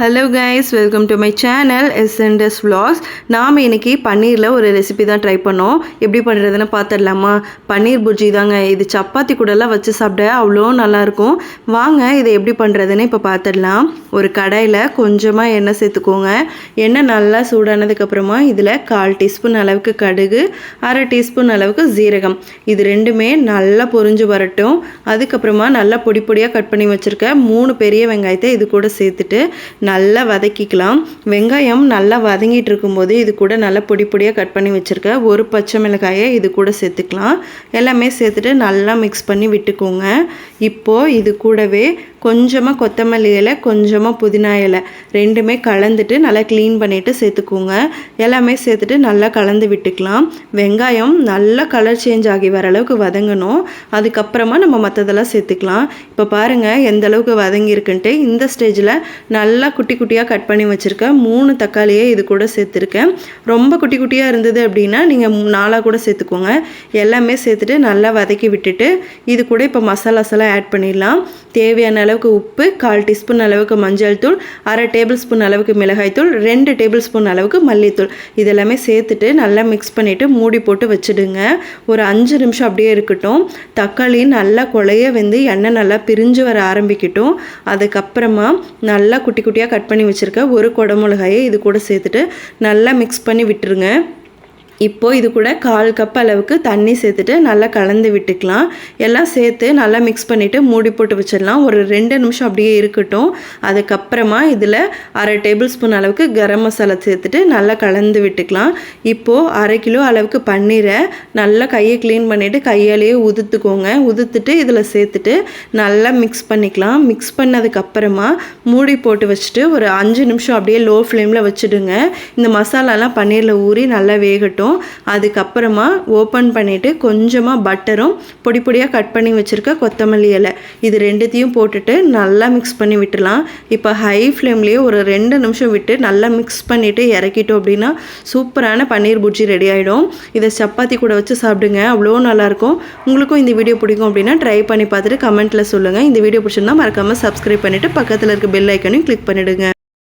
Hello guys welcome to my channel S and S vlogs. நாம் இன்றைக்கி பன்னீரில் ஒரு ரெசிபி தான் ட்ரை பண்ணோம். எப்படி பண்ணுறதுன்னு பார்த்துடலாமா பன்னீர் புர்ஜி தாங்க. இது சப்பாத்தி கூடலாம் வச்சு சாப்பிட அவ்வளோ நல்லாயிருக்கும் வாங்க இதை எப்படி பண்ணுறதுன்னு இப்போ பார்த்துடலாம் ஒரு கடாயில் கொஞ்சமாக எண்ணெய் சேர்த்துக்கோங்க. எண்ணெய் நல்லா சூடானதுக்கப்புறமா இதில் கால் டீஸ்பூன் அளவுக்கு கடுகு அரை டீஸ்பூன் அளவுக்கு ஜீரகம் இது ரெண்டுமே நல்லா பொரிஞ்சு வரட்டும். அதுக்கப்புறமா நல்லா பொடி பொடியாக கட் பண்ணி வச்சுருக்க மூணு பெரிய வெங்காயத்தை இது கூட சேர்த்துட்டு நல்லா வதக்கிக்கலாம். வெங்காயம் நல்லா வதங்கிட்டு இருக்கும்போது இது கூட நல்லா பொடி பொடியாக கட் பண்ணி வச்சுருக்க ஒரு பச்சை மிளகாயை இது கூட சேர்த்துக்கலாம். எல்லாமே சேர்த்துட்டு நல்லா மிக்ஸ் பண்ணி விட்டுக்கோங்க. இப்போது இது கூடவே கொஞ்சமாக கொத்தமல்லி இலை கொஞ்சமாக புதினா இலை ரெண்டுமே கலந்துட்டு நல்லா க்ளீன் பண்ணிவிட்டு சேர்த்துக்கோங்க. எல்லாமே சேர்த்துட்டு நல்லா கலந்து விட்டுக்கலாம். வெங்காயம் நல்லா கலர் சேஞ்ச் ஆகி வர அளவுக்கு வதங்கணும். அதுக்கப்புறமா நம்ம மற்றதெல்லாம் சேர்த்துக்கலாம். இப்போ பாருங்கள் எந்த அளவுக்கு வதங்கியிருக்குன்ட்டு இந்த ஸ்டேஜில் நல்லா குட்டி குட்டியாக கட் பண்ணி வச்சுருக்கேன் மூணு தக்காளியே இது கூட சேர்த்துருக்கேன். ரொம்ப குட்டி குட்டியாக இருந்தது அப்படின்னா நீங்கள் நாளாக கூட சேர்த்துக்கோங்க. எல்லாமே சேர்த்துட்டு நல்லா வதக்கி விட்டுட்டு இது கூட இப்போ மசாலாஸ் ஆட் பண்ணிடலாம். தேவையான அளவுக்கு உப்பு கால் டீஸ்பூன் அளவுக்கு மஞ்சள் தூள் அரை டேபிள் ஸ்பூன் அளவுக்கு மிளகாய் தூள் ரெண்டு டேபிள் ஸ்பூன் அளவுக்கு மல்லித்தூள். இதெல்லாமே சேர்த்துட்டு நல்லா மிக்ஸ் பண்ணிவிட்டு மூடி போட்டு வச்சுடுங்க. ஒரு அஞ்சு நிமிஷம் அப்படியே இருக்கட்டும். தக்காளி நல்லா குழைய வந்து எண்ணெய் நல்லா பிரிஞ்சு வர ஆரம்பிக்கட்டும். அதுக்கப்புறமா நல்லா குட்டி குட்டியாக கட் பண்ணி வச்சுருக்க ஒரு குடமிளகாயை இது கூட சேர்த்துட்டு நல்லா மிக்ஸ் பண்ணி விட்டுருங்க. இப்போது இது கூட கால் கப் அளவுக்கு தண்ணி சேர்த்துட்டு நல்லா கலந்து விட்டுக்கலாம். எல்லாம் சேர்த்து நல்லா மிக்ஸ் பண்ணிவிட்டு மூடி போட்டு வச்சிடலாம். ஒரு ரெண்டு நிமிஷம் அப்படியே இருக்கட்டும். அதுக்கப்புறமா இதில் அரை டேபிள் ஸ்பூன் அளவுக்கு கரம் மசாலா சேர்த்துட்டு நல்லா கலந்து விட்டுக்கலாம். இப்போது அரை கிலோ அளவுக்கு பன்னீரை நல்லா கையை க்ளீன் பண்ணிவிட்டு கையாலேயே உதுத்துக்கோங்க. உதுத்துட்டு இதில் சேர்த்துட்டு நல்லா மிக்ஸ் பண்ணிக்கலாம். மிக்ஸ் பண்ணதுக்கப்புறமா மூடி போட்டு வச்சுட்டு ஒரு அஞ்சு நிமிஷம் அப்படியே லோ ஃப்ளேமில் வச்சுடுங்க. இந்த மசாலாலாம் பன்னீரில் ஊறி நல்லா வேகட்டும். அதுக்கப்புறமா ஓப்பன் பண்ணிவிட்டு கொஞ்சமாக பட்டரும் பொடி பொடியாக கட் பண்ணி வச்சுருக்க கொத்தமல்லி இலை. இது ரெண்டுத்தையும் போட்டுட்டு நல்லா மிக்ஸ் பண்ணி விட்டுலாம் இப்போ ஹை ஃப்ளேம்லேயே ஒரு ரெண்டு நிமிஷம் விட்டு நல்லா மிக்ஸ் பண்ணிவிட்டு இறக்கிட்டோம் அப்படின்னா சூப்பரான பன்னீர் புர்ஜி ரெடி ஆகிடும் இதை சப்பாத்தி கூட வச்சு சாப்பிடுங்க. அவ்வளோ நல்லாயிருக்கும். உங்களுக்கும் இந்த வீடியோ பிடிக்கும் அப்படின்னா ட்ரை பண்ணி பார்த்துட்டு கமெண்ட்டில் சொல்லுங்கள் இந்த வீடியோ பிடிச்சிருந்தா மறக்காமல் சப்ஸ்கிரைப் பண்ணிவிட்டு பக்கத்தில் இருக்க பெல் ஐக்கனையும் கிளிக் பண்ணிவிடுங்க